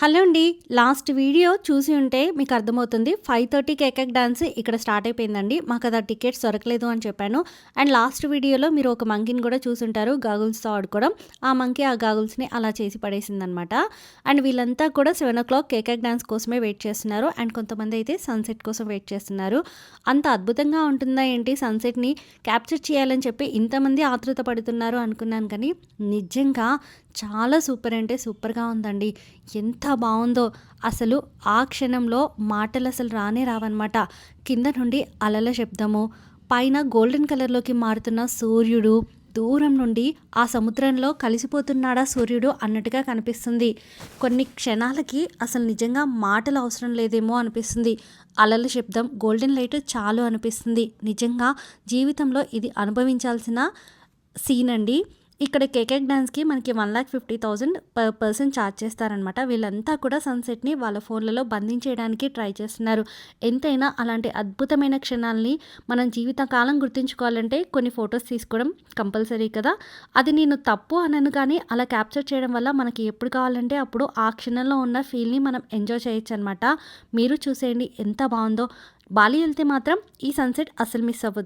Hello అండి last video చూసి ఉంటే మీకు అర్థమవుతుంది. ఫైవ్ థర్టీ కేకక్ డాన్స్ ఇక్కడ స్టార్ట్ అయిపోయిందండి. మాకు అది టికెట్స్ దొరకలేదు అని చెప్పాను. అండ్ లాస్ట్ వీడియోలో మీరు ఒక మంకీని కూడా చూసుంటారు గాగుల్స్తో ఆడుకోవడం. ఆ మంకీ ఆ గాగుల్స్ని అలా చేసి పడేసింది అనమాట అండ్ వీళ్ళంతా కూడా seven o'clock Kecak dance కోసమే వెయిట్ చేస్తున్నారు. అండ్ కొంతమంది అయితే సన్సెట్ కోసం వెయిట్ చేస్తున్నారు. అంత అద్భుతంగా ఉంటుందా ఏంటి సన్సెట్ని క్యాప్చర్ చేయాలని చెప్పి ఇంతమంది ఆతృత పడుతున్నారు అనుకున్నాను కానీ నిజంగా చాలా సూపర్ అంటే సూపర్గా ఉందండి. ఎంత బాగుందో అసలు ఆ క్షణంలో మాటలు అసలు రానే రావన్నమాట. కింద నుండి అలల శబ్దము పైన గోల్డెన్ కలర్లోకి మారుతున్న సూర్యుడు దూరం నుండి ఆ సముద్రంలో కలిసిపోతున్నాడా సూర్యుడు అన్నట్టుగా కనిపిస్తుంది. కొన్ని క్షణాలకి అసలు నిజంగా మాటలు అవసరం లేదేమో అనిపిస్తుంది. అలల శబ్దం గోల్డెన్ లైట్ చాలు అనిపిస్తుంది. నిజంగా జీవితంలో ఇది అనుభవించాల్సిన సీన్ అండి ఇక్కడ కేకేక్ డ్యాన్స్కి మనకి one lakh fifty thousand per person charge చేస్తారనమాట వీళ్ళంతా కూడా సన్సెట్ని వాళ్ళ ఫోన్లలో బంధించేయడానికి ట్రై చేస్తున్నారు. ఎంతైనా అలాంటి అద్భుతమైన క్షణాలని మనం జీవితకాలం గుర్తుంచుకోవాలంటే కొన్ని ఫొటోస్ తీసుకోవడం కంపల్సరీ కదా. అది నేను తప్పు అనను కానీ అలా క్యాప్చర్ చేయడం వల్ల మనకి ఎప్పుడు కావాలంటే అప్పుడు ఆ క్షణంలో ఉన్న ఫీల్ని మనం ఎంజాయ్ చేయొచ్చు అనమాట మీరు చూసేయండి ఎంత బాగుందో. బాలి వెళ్తే మాత్రం ఈ సన్సెట్ అసలు మిస్ అవ్వద్దు